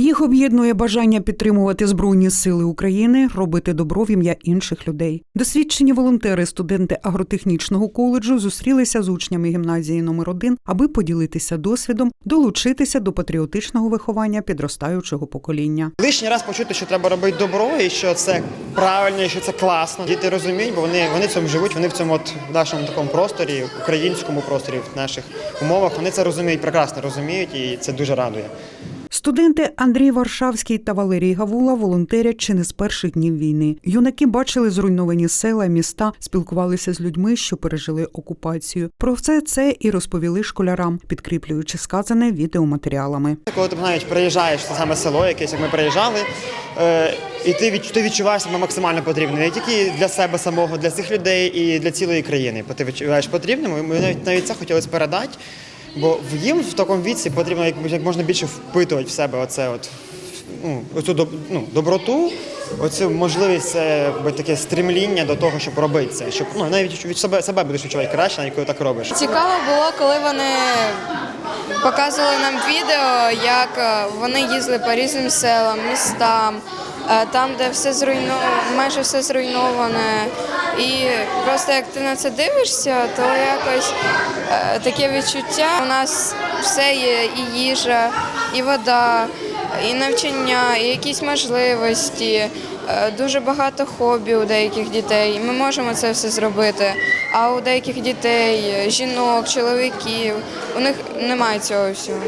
Їх об'єднує бажання підтримувати Збройні Сили України, робити добро в ім'я інших людей. Досвідчені волонтери, студенти агротехнічного коледжу зустрілися з учнями гімназії номер 1 аби поділитися досвідом, долучитися до патріотичного виховання підростаючого покоління. Лишній раз почути, що треба робити добро, і що це правильно, і що це класно. Діти розуміють, бо вони, вони в цьому живуть, вони в цьому от, нашому такому просторі, українському просторі, в наших умовах. Вони це розуміють, прекрасно розуміють, і це дуже радує. Студенти Андрій Варшавський та Валерій Гавула волонтерять чи не з перших днів війни. Юнаки бачили зруйновані села, міста, спілкувалися з людьми, що пережили окупацію. Про все це і розповіли школярам, підкріплюючи сказане відеоматеріалами. Коли ти навіть приїжджаєш в саме село, якесь як ми приїжджали, е, і ти, від, ти відчуваєш себе максимально потрібним. Не тільки для себе самого, для цих людей і для цілої країни. Ти відчуваєш потрібним. Ми навіть навіть це хотіли передати. Бо їм в такому віці потрібно як, як можна більше впитувати в себе оце от, ну, оцю доб- ну, доброту, оцю можливість це якби, таке стремління до того, щоб робити це. Щоб ну, навіть від себе, себе будеш відчувати краще, навіть коли так робиш. Цікаво було, коли вони показували нам відео, як е, вони їздили по різним селам, містам, е, там, де все зруйновано, майже все зруйноване. І просто як ти на це дивишся, то якось е, таке відчуття. У нас все є і їжа, і вода, і навчання, і якісь можливості. е, Дуже багато хобі у деяких дітей. Ми можемо це все зробити. А у деяких дітей, е, жінок, чоловіків, у них немає цього всього.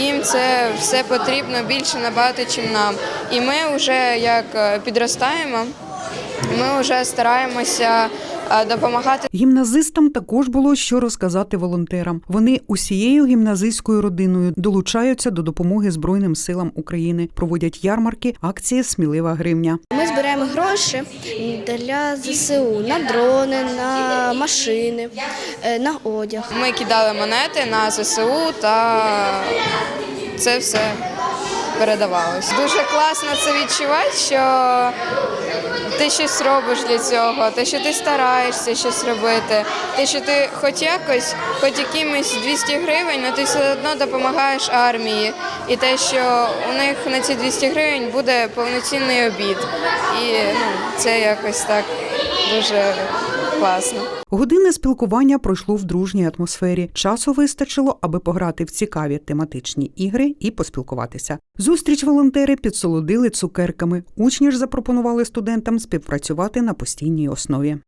Їм це все потрібно більше набагато, ніж нам. І ми вже як підростаємо, ми вже стараємося е, допомагати Гімназистам також було що розказати волонтерам. Вони усією гімназистською родиною долучаються до допомоги Збройним силам України, проводять ярмарки, акції Смілива гривня. Ми збираємо гроші для ЗСУ на дрони, на машини, е, на одяг. Ми кидали монети на ЗСУ та це все передавалось. Дуже класно це відчувати, що ти щось робиш для цього, те, що ти стараєшся щось робити, те, що ти хоч якось, хоч якимось 200 гривень, але ти все одно допомагаєш армії. І те, що у них на ці 200 гривень буде повноцінний обід. І ну, це якось так дуже класно. Годинне спілкування пройшло в дружній атмосфері. Часу вистачило, аби пограти в цікаві тематичні ігри і поспілкуватися. Зустріч волонтери підсолодили цукерками. Учні ж запропонували студентам співпрацювати на постійній основі.